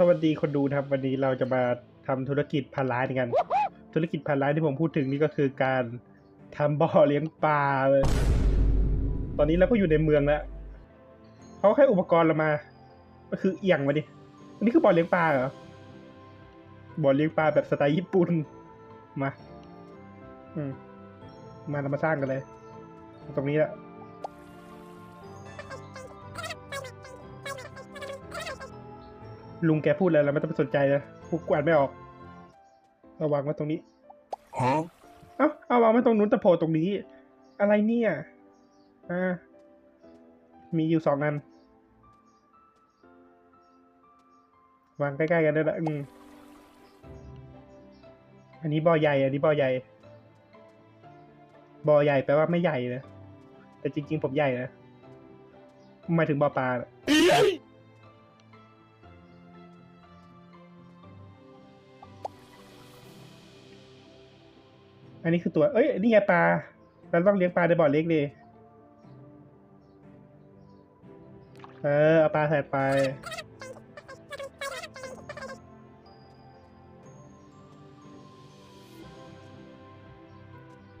สวัสดีคนดูนะครับ วันนี้เราจะมาทำธุรกิจพันล้านกัน ธุรกิจพันล้านที่ผมพูดถึงนี่ก็คือการทำบ่อเลี้ยงปลาเลยตอนนี้เราก็อยู่ในเมืองแล้วเขาให้อุปกรณ์เรามา ก็คือเอียงมาดิอันนี้คือบ่อเลี้ยงปลาเหรอบ่อเลี้ยงปลาแบบสไตล์ญี่ปุ่นมา อืมมาเรามาสร้างกันเลย ตรงนี้แหละ ลุงแกพูดอะไรเราไม่ต้องไปสนใจนะกูกวาดไม่ออกเอาวางไว้ตรงนี้ Huh? เอ้าเอาวางไว้ตรงนู้นแต่โผล่ตรงนี้ อะไรเนี่ยอ่ามีอยู่สองอัน วางใกล้ๆกันได้ละอืมอันนี้บ่อใหญ่ อันนี้บ่อใหญ่บ่อใหญ่แปลว่าไม่ใหญ่นะแต่จริง ๆ ผมใหญ่นะหมายถึงบ่อปลา อันนี้คือตัว เอ้ย นี่ไงปลา เราต้องเลี้ยงปลาในบ่อเล็กดิ เออ เอาปลาใส่ไป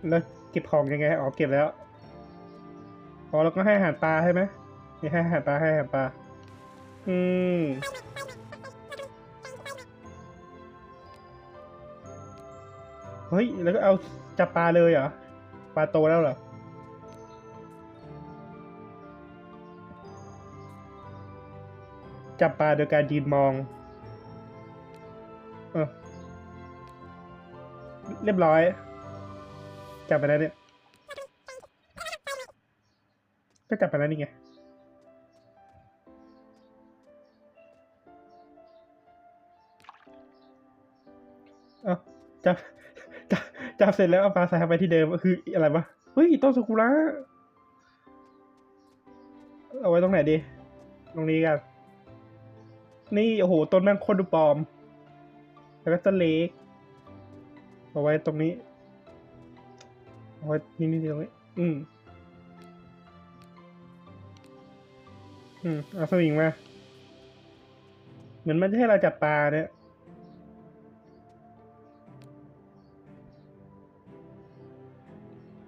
แล้วเก็บของยังไง อ๋อ เก็บแล้ว อ๋อแล้วก็ให้อาหารปลาใช่ไหมนี่ให้อาหารปลาให้อาหารปลา อืม เฮ้ย แล้วก็เอาจับปลาเลยเหรอ ปลาโตแล้วเหรอ จับปลาโดยการยืนมอง เออ เรียบร้อย จับไปแล้วเนี่ย ก็จับไปแล้วนี่ไงเอาจับ จับเสร็จแล้วเอาปลาใส่ไปที่เดิมก็คืออะไรวะเฮ้ยต้นซากุระเอาไว้ตรงไหนดี ตรงนี้กัน นี่โอ้โหต้นแม่งโคตรดูปลอม แล้วก็ต้นเล็กเอาไว้ตรงนี้เอาไว้นี่นี่ตรงนี้ อืมอืมเอาสวิงมา เหมือนมันจะให้เราจับปลาเนี่ย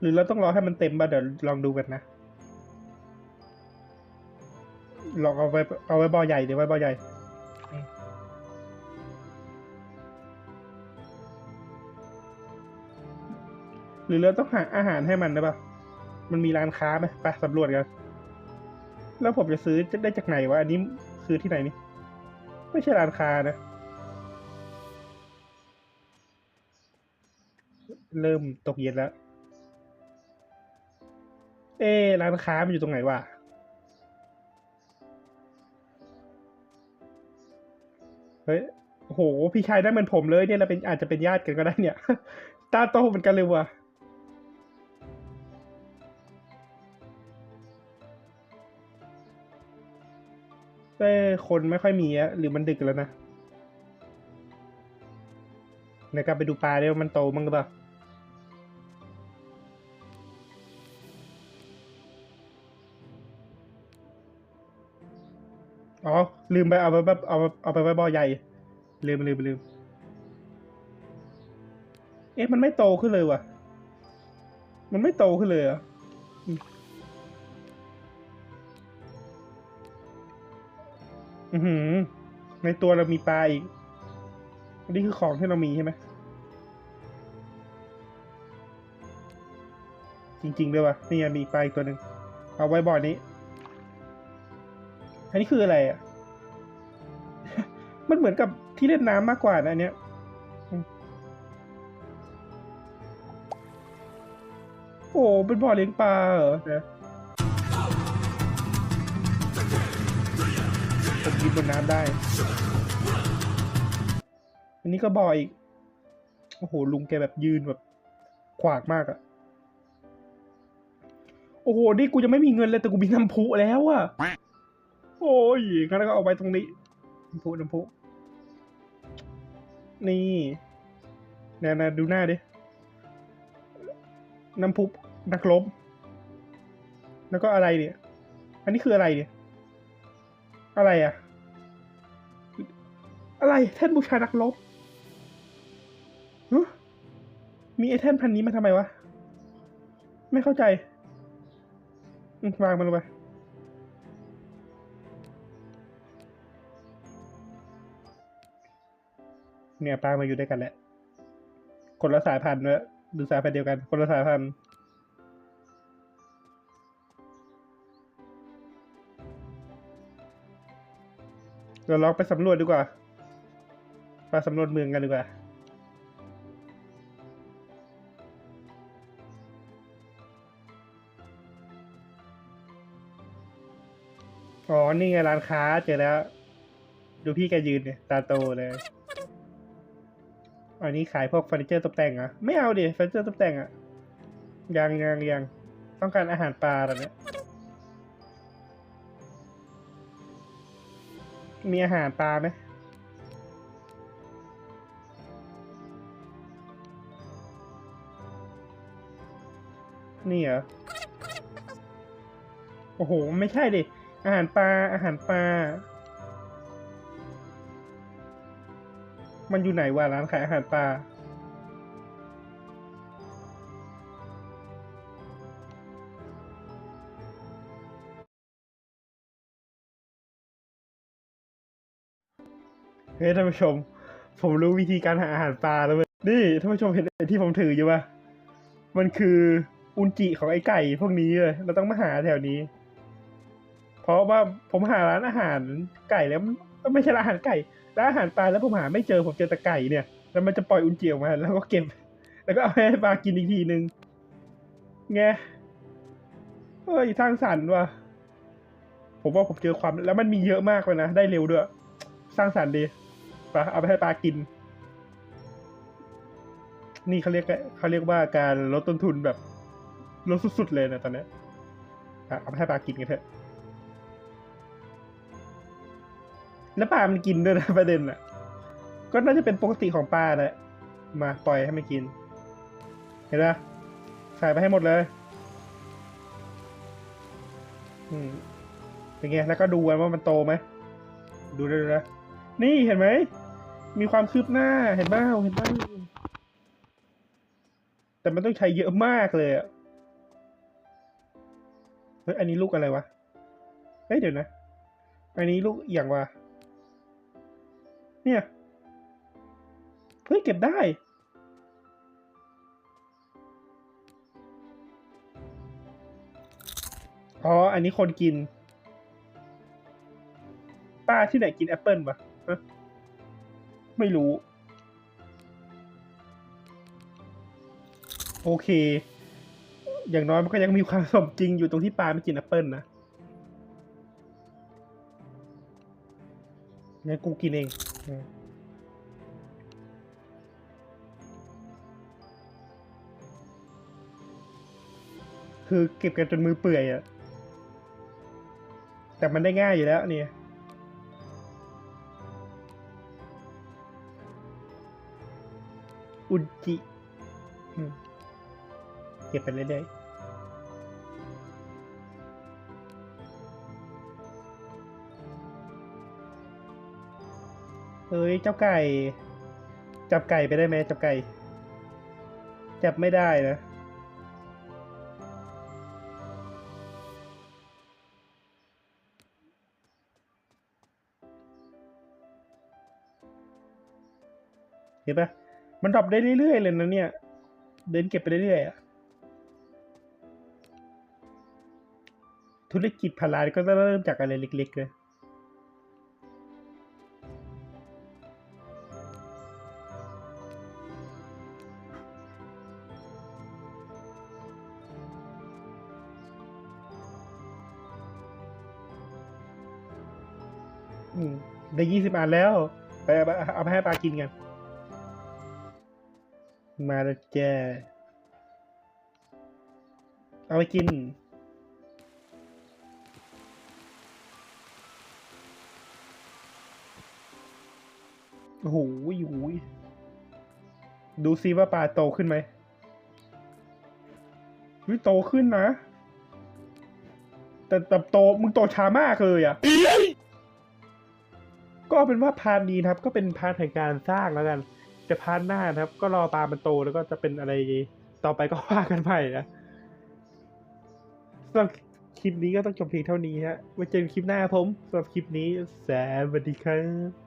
หรือเราต้องรอให้มันเต็มบ้าเดี๋ยวลองดูกันนะลองเอาไว้เอาไว้บ่อใหญ่เดี๋ยวไว้บ่อใหญ่หรือเราต้องหาอาหารให้มันได้ปะมันมีร้านค้าไหมไปสำรวจกัน แล้วผมจะซื้อจะได้จากไหนวะ อันนี้ซื้อที่ไหนนี่ ไม่ใช่ร้านค้านะ เริ่มตกเย็นแล้ว เอ๊ร้านค้ามันอยู่ตรงไหนวะเฮ้ยโอ้โห พี่ชายได้เหมือนผมเลยเนี่ยเราเป็นอาจจะเป็นญาติกันก็ได้เนี่ย ตาโตเหมือนกันเลยว่ะเอ้คนไม่ค่อยมีอะหรือมันดึกแล้วนะในการไปดูปลาเดี๋ยวามันโตมั้งหรือเปล่า อ๋อ ลืมไปเอาไปเอาเอาไปไว้บ่อใหญ่ ลืมลืมลืม เอ๊ะ มันไม่โตขึ้นเลยว่ะ มันไม่โตขึ้นเลยอะอือหือ ในตัวเรามีปลาอีกอันนี้คือของที่เรามีใช่ไหม จริงๆด้วยว่ะ นี่มีปลาอีกตัวหนึ่ง เอาไว้บ่อนี้ อันนี้คืออะไรอะ มันเหมือนกับที่เล่นน้ำมากกว่านะเนี้ยโอ้เป็นบ่อเลี้ยงปลาเหรอนะผมยืนบนน้ำได้ อันนี้ก็บ่ออีก โอ้โห ลุงแกแบบยืนแบบ ขวากมากอะโอ้โห นี่กูจะไม่มีเงินเลยแต่กูมีน้ำพุแล้วอะ โอ้ยงั้นก็เอาไว้ตรงนี้น้ำพุน้ำพุนี่แน่ๆดูหน้าดิ น้ำพุนักลบแล้วก็อะไรเนี่ย อันนี้คืออะไรเนี่ย อะไรอะอะไรแท่นบูชานักรบมีไอแท่นพันนี้มาทำไมวะ ไม่เข้าใจ วางมันลงไป เนี่ยปลามาอยู่ด้วยกันแหละ คนละสายพันธุ์เนอะหรือสายพันธุ์เดียวกัน คนละสายพันธุ์เราลองไปสำรวจดีกว่าไปสำรวจเมืองกันดีกว่าอ๋อ นี่ไงร้านค้าเจอแล้ว ดูพี่แกยืนเนี่ย ตาโตเลย อันนี้ขายพวกเฟอร์นิเจอร์ตกแต่งอะไม่เอาดิเฟอร์นิเจอร์ตกแต่งอะยังยังยังต้องการอาหารปลาตอนเนี้ยมีอาหารปลาไหมนี่เหรอ โอ้โห ไม่ใช่ดิ อาหารปลา อาหารปลา มันอยู่ไหนวะร้านขายอาหารปลาเฮ้ยท่านผู้ชม ผมรู้วิธีการหาอาหารปลาแล้วเว้ยนี่ท่านผู้ชมเห็นไอ้ที่ผมถืออยู่ปะมันคืออุนจิของไอ้ไก่พวกนี้เลยเราต้องมาหาแถวนี้ ราะว่าผมหาร้านอาหารไก่แล้วมันไม่ใช่ร้านอาหารไก่ร้านอาหารปลาแล้วผมหาไม่เจอผมเจอแต่ไก่เนี่ย แล้วมันจะปล่อยอุนจิออกมาแล้วก็เก็บ แล้วก็เอาให้ปลากินอีกทีนึงไงเฮ้ยสร้างสรรค์ว่ะผมว่าผมเจอความแล้วมันมีเยอะมากเลยนะ ได้เร็วด้วย สร้างสรรค์ดีปลาเอาไปให้ปลากิน นี่เขาเรียกเขาเรียกว่าการลดต้นทุนแบบลดสุดๆเลยนะตอนนี้เอาไปให้ปลากินกันเถอะ แล้วปลามันกินด้วยนะประเด็นอะ ก็น่าจะเป็นปกติของปลาแหละมาปล่อยให้มันกิน เห็นปะใส่ไปให้หมดเลย อืมเป็นไง แล้วก็ดูกันว่ามันโตไหม ดูด้วยนะ นี่เห็นไหม มีความคืบหน้า เห็นบ้าเห็นบ้าแต่มันต้องใช้เยอะมากเลยอะเฮ้ย อันนี้ลูกอะไรวะ เฮ้ย เดี๋ยวนะ อันนี้ลูกอย่างวะ เนี่ยเฮ้ยเก็บได้ อ๋อ อันนี้คนกิน ป้าที่ไหนกินแอปเปิลปะไม่รู้ โอเค อย่างน้อยมันก็ยังมีความสมจริงอยู่ตรงที่ปลาไม่กินแอปเปิลนะงั้นกูกินเอง คือเก็บกันจนมือเปื่อยอะแต่มันได้ง่ายอยู่แล้วเนี่ยอุจิเก็บไปเรื่อยๆ เฮ้ยเจ้าไก่ จับไก่ไปได้ไหมจับไก่ จับไม่ได้นะ เห็นปะมันดรอปได้เรื่อยๆเลยนะเนี่ย เดินเก็บไปเรื่อยๆอะธุรกิจพาราก็จะเริ่มจากอะไรเล็กๆเลย ได้ยี่สิบอันแล้ว ไปเอาไปเอาปให้ปลากินกัน มาแล้วแจ้เอาไปกิน โอ้โหโอ้โหดูซิว่าปลาโตขึ้นไหมวิโตขึ้นนะ แต่แต่โต มึงโตช้ามากเลยอะ ก็เป็นว่าพาร์ทนี้นะครับ ก็เป็นพาร์ทแห่งการสร้างแล้วกันแต่พาร์ทหน้านะครับ ก็รอปลามันโตแล้วก็จะเป็นอะไรต่อไปก็ว่ากันไปนะสำหรับคลิปนี้ก็ต้องจบเพียงเท่านี้ฮะไว้เจอกันคลิปหน้าผมสำหรับคลิปนี้สวัสดีครับ